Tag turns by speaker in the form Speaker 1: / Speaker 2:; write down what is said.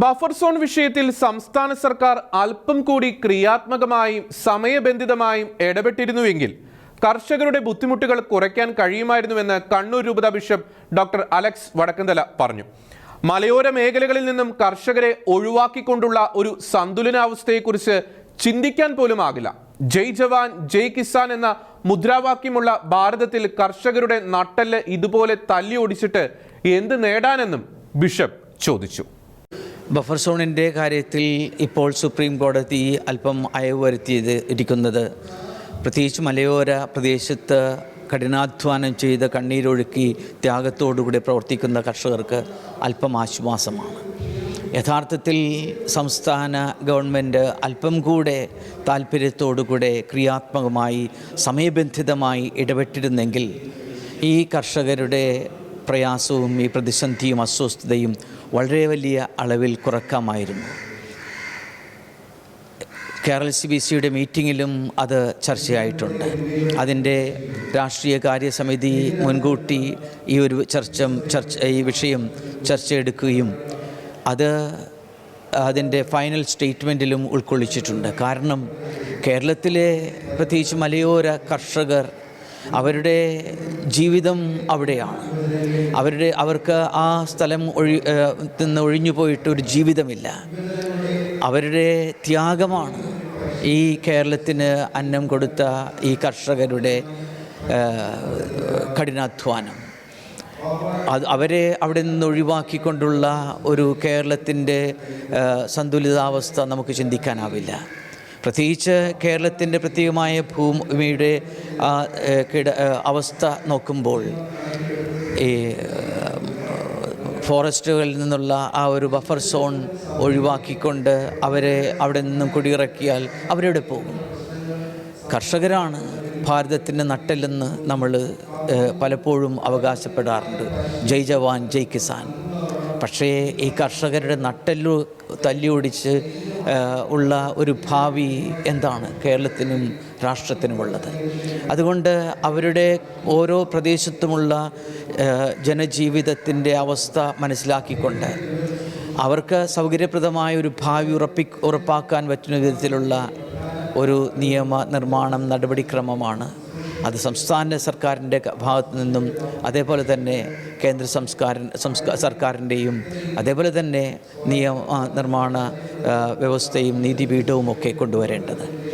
Speaker 1: Buffer zone വിഷയത്തിൽ സംസ്ഥാന സർക്കാർ അല്പം കൂടി ക്രിയാത്മകമായും സമയബന്ധിതമായും ഇടപെട്ടിരുന്നുവെങ്കിൽ കർഷകരുടെ ബുദ്ധിമുട്ടുകൾ കുറയ്ക്കാൻ കഴിയുമായിരുന്നുവെന്ന് കണ്ണൂർ രൂപത ബിഷപ്പ് ഡോക്ടർ അലക്സ് വടക്കന്തല പറഞ്ഞു. മലയോര മേഖലകളിൽ നിന്നും കർഷകരെ ഒഴിവാക്കിക്കൊണ്ടുള്ള ഒരു സന്തുലനാവസ്ഥയെക്കുറിച്ച് ചിന്തിക്കാൻ പോലും ആകില്ല. ജയ് ജവാൻ ജയ് കിസാൻ എന്ന മുദ്രാവാക്യമുള്ള ഭാരതത്തിൽ കർഷകരുടെ നട്ടൽ ഇതുപോലെ തല്ലി ഓടിച്ചിട്ട് എന്ത് നേടാനെന്നും ബിഷപ്പ് ചോദിച്ചു.
Speaker 2: ബഫർ സോണിന്റെ കാര്യത്തിൽ ഇപ്പോൾ സുപ്രീം കോടതി അല്പം അയവ് വരുത്തിയത് ഇരിക്കുന്നത്. പ്രത്യേകിച്ച് മലയോര പ്രദേശത്ത് കഠിനാധ്വാനം ചെയ്ത് കണ്ണീരൊഴുക്കി ത്യാഗത്തോടുകൂടി പ്രവർത്തിക്കുന്ന കർഷകർക്ക് അല്പം ആശ്വാസമാണ്. യഥാർത്ഥത്തിൽ സംസ്ഥാന ഗവൺമെന്റ് അല്പം കൂടെ താല്പര്യത്തോടുകൂടെ ക്രിയാത്മകമായി സമയബന്ധിതമായി ഇടപെട്ടിരുന്നെങ്കിൽ ഈ കർഷകരുടെ പ്രയാസവും ഈ പ്രതിസന്ധിയും അസ്വസ്ഥതയും വളരെ വലിയ അളവിൽ കുറക്കാമായിരുന്നു. കേരള സി ബി സിയുടെ മീറ്റിങ്ങിലും അത് ചർച്ചയായിട്ടുണ്ട്. അതിന്റെ രാഷ്ട്രീയ കാര്യസമിതി മുൻകൂട്ടി ഈ ഒരു ചർച്ച ചർച്ച ഈ വിഷയം ചർച്ചയെടുക്കുകയും അത് അതിന്റെ ഫൈനൽ സ്റ്റേറ്റ്മെന്റിലും ഉൾക്കൊള്ളിച്ചിട്ടുണ്ട്. കാരണം കേരളത്തിലെ പ്രത്യേകിച്ച് മലയോര കർഷകർ അവരുടെ ജീവിതം അവിടെയാണ്. അവരുടെ അവർക്ക് ആ സ്ഥലം ഒഴി നിന്ന് ഒഴിഞ്ഞു പോയിട്ട് ഒരു ജീവിതമില്ല. അവരുടെ ത്യാഗമാണ് ഈ കേരളത്തിന് അന്നം കൊടുത്ത ഈ കർഷകരുടെ കഠിനാധ്വാനം. അത് അവരെ അവിടെ നിന്ന് ഒഴിവാക്കിക്കൊണ്ടുള്ള ഒരു കേരളത്തിന്റെ സന്തുലിതാവസ്ഥ നമുക്ക് ചിന്തിക്കാനാവില്ല. പ്രത്യേകിച്ച് കേരളത്തിന്റെ പ്രത്യേകമായ ഭൂമിയുടെ അവസ്ഥ നോക്കുമ്പോൾ ഈ ഫോറസ്റ്റുകളിൽ നിന്നുള്ള ആ ഒരു ബഫർ സോൺ ഒഴിവാക്കിക്കൊണ്ട് അവരെ അവിടെ നിന്നും കുടിയിറക്കിയാൽ അവരെവിടെ പോകും? കർഷകരാണ് ഭാരതത്തിന്റെ നട്ടെല്ലെന്ന് നമ്മൾ പലപ്പോഴും അവകാശപ്പെടാറുണ്ട്. ജയ് ജവാൻ ജയ് കിസാൻ. പക്ഷേ ഈ കർഷകരുടെ നട്ടെല്ലു തല്ലിയൊടിച്ച് ഉള്ള ഒരു ഭാവി എന്താണ് കേരളത്തിനും രാഷ്ട്രത്തിനുമുള്ളത്? അതുകൊണ്ട് അവരുടെ ഓരോ പ്രദേശത്തുമുള്ള ജനജീവിതത്തിന്റെ അവസ്ഥ മനസ്സിലാക്കിക്കൊണ്ട് അവർക്ക് സൗകര്യപ്രദമായ ഒരു ഭാവി ഉറപ്പി ഉറപ്പാക്കാൻ പറ്റുന്ന വിധത്തിലുള്ള ഒരു നിയമ നിർമ്മാണം നടപടിക്രമമാണ് അത് സംസ്ഥാന സർക്കാരിന്റെ ഭാഗത്ത് നിന്നും അതേപോലെ തന്നെ കേന്ദ്ര സംസ്കാര സംസ്കാ സർക്കാരിന്റെയും അതേപോലെ തന്നെ നിയമ നിർമ്മാണ വ്യവസ്ഥയും നീതിപീഠവും ഒക്കെ കൊണ്ടുവരേണ്ടത്.